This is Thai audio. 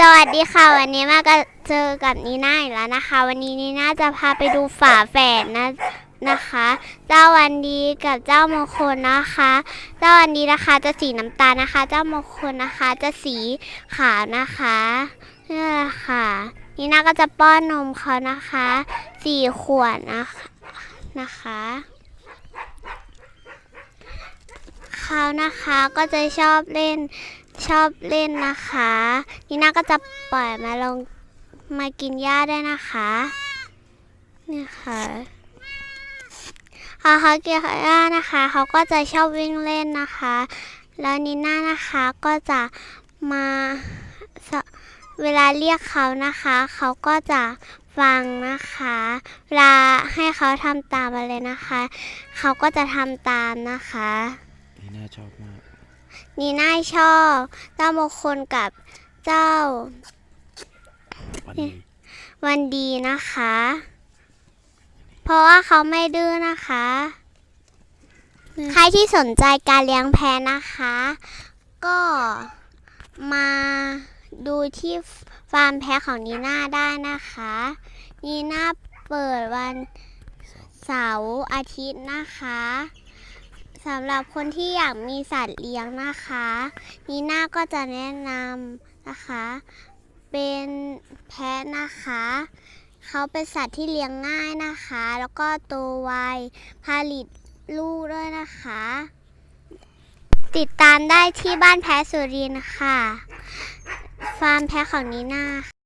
สวัสดีค่ะวันนี้มาก็เจอกับนีน่าอีกแล้วนะคะ วันนี้นีน่าจะพาไปดูฝาแฝดนะนะคะ เจ้าวันดีกับเจ้ามงคลนะคะ เจ้าวันดีนะคะจะสีน้ำตาลนะคะ เจ้ามงคลนะคะจะสีขาวนะคะนี่แหละค่ะนีน่าก็จะป้อนนมเขานะคะสี่ขวดนะคะนะคะเขานะคะก็จะชอบเล่น ชอบเล่นนะคะนีน่าก็จะปล่อยมาลงมากินหญ้าได้นะคะนี่ค่ะพอเขากินหญ้านะคะเขาก็จะชอบวิ่งเล่นนะคะ แล้วนีน่านะคะก็จะมาเวลาเรียกเขานะคะ เขาก็จะฟังนะคะ เวลาให้เขาทำตามอะไรนะคะ เขาก็จะทำตามนะคะ นี่น่าชอบมาก นีน่าชอบเจ้ามงคลกับเจ้า วันนี้วันดีนะคะ เพราะว่าเขาไม่ดื้อนะคะ ใครที่สนใจการเลี้ยงแพะนะคะ ก็มาดูที่ฟาร์มแพะของนีน่าได้นะคะ นีน่าเปิดวันเสาร์อาทิตย์นะคะ สำหรับคนที่อยากมีสัตว์เลี้ยงนะคะนีน่าก็จะแนะนำนะคะ เป็นแพะนะคะ เขาเป็นสัตว์ที่เลี้ยงง่ายนะคะ แล้วก็โตไวผลิตลูกด้วยนะคะ ติดตามได้ที่บ้านแพะสุรินทร์ค่ะ ฟาร์มแพะของนีน่า